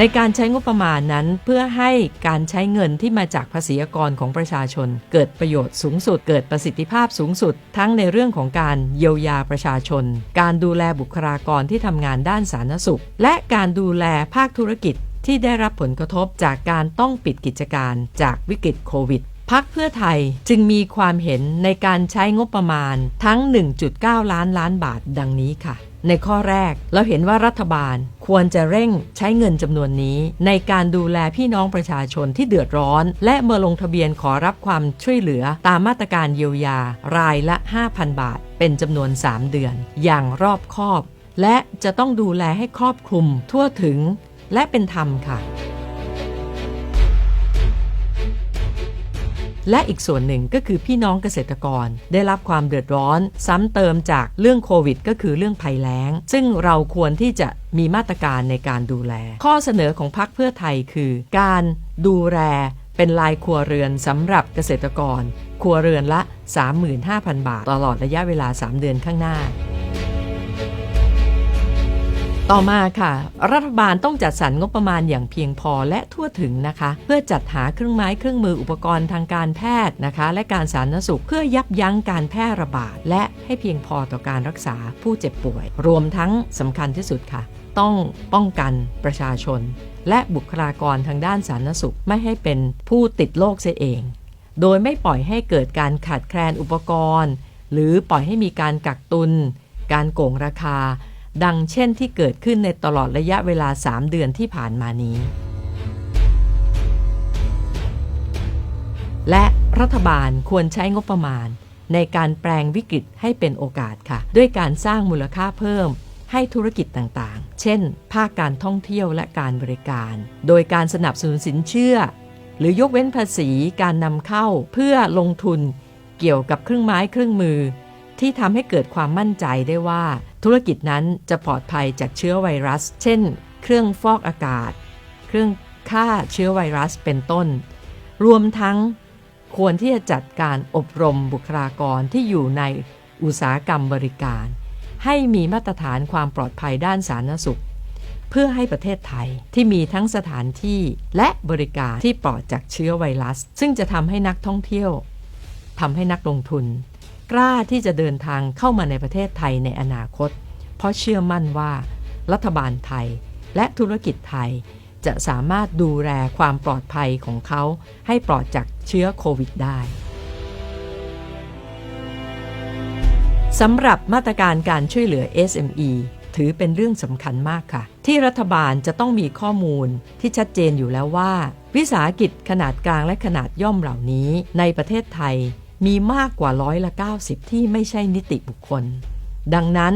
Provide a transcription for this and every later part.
ในการใช้งบประมาณนั้นเพื่อให้การใช้เงินที่มาจากภาษีกรของประชาชน เกิดประโยชน์สูงสุด เกิดประสิทธิภาพสูงสุด ทั้งในเรื่องของการเยียวยาประชาชน การดูแลบุคลากรที่ทำงานด้านสาธารณสุข และการดูแลภาคธุรกิจที่ได้รับผลกระทบจากการต้องปิดกิจการจากวิกฤตโควิดพักเพื่อไทยจึงมีความเห็นในการใช้งบประมาณทั้ง 1.9 ล้านล้านบาทดังนี้ค่ะ ในข้อแรกเราเห็นว่ารัฐบาลควรจะเร่งใช้เงินจำนวนนี้ ในการดูแลพี่น้องประชาชนที่เดือดร้อน และเมื่อลงทะเบียนขอรับความช่วยเหลือตามมาตรการเยียวยา รายละ 5,000 บาท เป็นจำนวน 3 เดือน อย่างรอบคอบ และจะต้องดูแลให้ครอบคลุมทั่วถึง และเป็นธรรมค่ะ และอีกส่วนหนึ่งก็คือพี่น้องเกษตรกร ได้รับความเดือดร้อน ซ้ำเติมจากเรื่องโควิด ก็คือเรื่องภัยแล้ง ซึ่งเราควรที่จะมีมาตรการในการดูแล ข้อเสนอของพรรคเพื่อไทยคือ การดูแลเป็นรายครัวเรือนสำหรับเกษตรกร ครัวเรือนละ 35,000 บาท ตลอดระยะเวลา 3 เดือนข้างหน้า ต่อมาค่ะ รัฐบาลต้องจัดสรรงบประมาณอย่างเพียงพอและทั่วถึงนะคะ เพื่อจัดหาเครื่องไม้เครื่องมืออุปกรณ์ทางการแพทย์นะคะ และการสาธารณสุขเพื่อยับยั้งการแพร่ระบาด และให้เพียงพอต่อการรักษาผู้เจ็บป่วย รวมทั้งสำคัญที่สุดค่ะ ต้องป้องกันประชาชน และบุคลากรทางด้านสาธารณสุขไม่ให้เป็นผู้ติดโรคเสียเอง โดยไม่ปล่อยให้เกิดการขาดแคลนอุปกรณ์ หรือปล่อยให้มีการกักตุน การโกงราคา ดังเช่นที่เกิดขึ้นในตลอดระยะเวลา 3 เดือนที่ผ่านมานี้ และรัฐบาลควรใช้งบประมาณ ในการแปลงวิกฤตให้เป็นโอกาสค่ะ ด้วยการสร้างมูลค่าเพิ่มให้ธุรกิจต่างๆ เช่น ภาคการท่องเที่ยวและการบริการ โดยการสนับสนุนสินเชื่อ หรือยกเว้นภาษีการนำเข้าเพื่อลงทุนเกี่ยวกับเครื่องไม้เครื่องมือ ที่ทำให้เกิดความมั่นใจได้ว่า ธุรกิจนั้นจะปลอดภัยจากเชื้อไวรัส เช่น เครื่องฟอกอากาศ เครื่องฆ่าเชื้อไวรัสเป็นต้น รวมทั้งควรที่จะจัดการอบรมบุคลากรที่อยู่ในอุตสาหกรรมบริการ ให้มีมาตรฐานความปลอดภัยด้านสาธารณสุข เพื่อให้ประเทศไทยที่มีทั้งสถานที่และบริการที่ปลอดจากเชื้อไวรัส ซึ่งจะทำให้นักท่องเที่ยวทำให้นักลงทุน กล้าที่จะเดินทางเข้ามาในประเทศไทยในอนาคต เพราะเชื่อมั่นว่า รัฐบาลไทยและธุรกิจไทย จะสามารถดูแลความปลอดภัยของเขา ให้ปลอดจากเชื้อโควิดได้สำหรับมาตรการการช่วยเหลือ SME ถือเป็นเรื่องสำคัญมากค่ะ ที่รัฐบาลจะต้องมีข้อมูลที่ชัดเจนอยู่แล้วว่า วิสาหกิจขนาดกลางและขนาดย่อมเหล่านี้ ในประเทศไทย มีมากกว่าร้อยละ 90 ที่ไม่ใช่นิติบุคคล ดังนั้น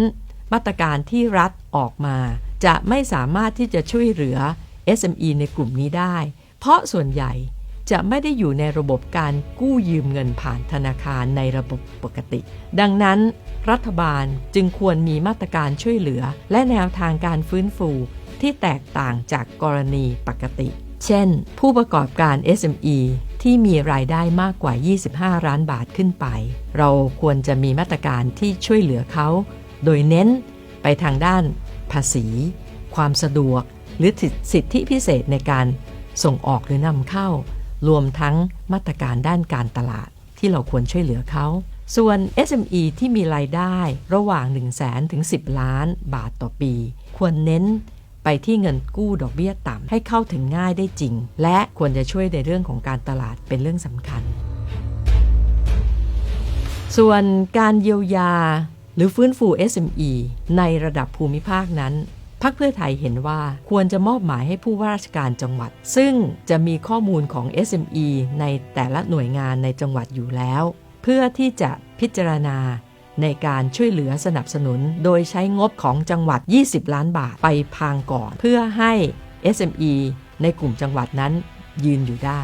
มาตรการที่รัฐออกมา จะไม่สามารถที่จะช่วยเหลือ SME ในกลุ่มนี้ได้ เพราะส่วนใหญ่จะไม่ได้อยู่ในระบบการกู้ยืมเงินผ่านธนาคารในระบบปกติ ดังนั้น รัฐบาลจึงควรมีมาตรการช่วยเหลือ และแนวทางการฟื้นฟูที่แตกต่างจากกรณีปกติ เช่น ผู้ประกอบการ SME ที่มีรายได้มากกว่า 25 ล้านบาทขึ้นไป เราควรจะมีมาตรการที่ช่วยเหลือเขา โดยเน้นไปทางด้านภาษี ความสะดวก หรือสิทธิพิเศษในการส่งออกหรือนำเข้า รวมทั้งมาตรการด้านการตลาดที่เราควรช่วยเหลือเขา ส่วน SME ที่มีรายได้ระหว่าง 1 0 0 0 0แสนถึง 10 ล้านบาทต่อปี ควรเน้น ไปที่เงินกู้ดอกเบี้ยต่ำให้เข้าถึงง่ายได้จริง และควรจะช่วยในเรื่องของการตลาดเป็นเรื่องสำคัญ ส่วนการเยียวยาหรือฟื้นฟู SME ในระดับภูมิภาคนั้นพักเพื่อไทยเห็นว่าควรจะมอบหมายให้ผู้ว่าราชการจังหวัด ซึ่งจะมีข้อมูลของ SME ในแต่ละหน่วยงานในจังหวัดอยู่แล้ว เพื่อที่จะพิจารณา ในการช่วยเหลือสนับสนุน โดยใช้งบของจังหวัด 20 ล้านบาทไปพางก่อน เพื่อให้ SME ในกลุ่มจังหวัดนั้นยืนอยู่ได้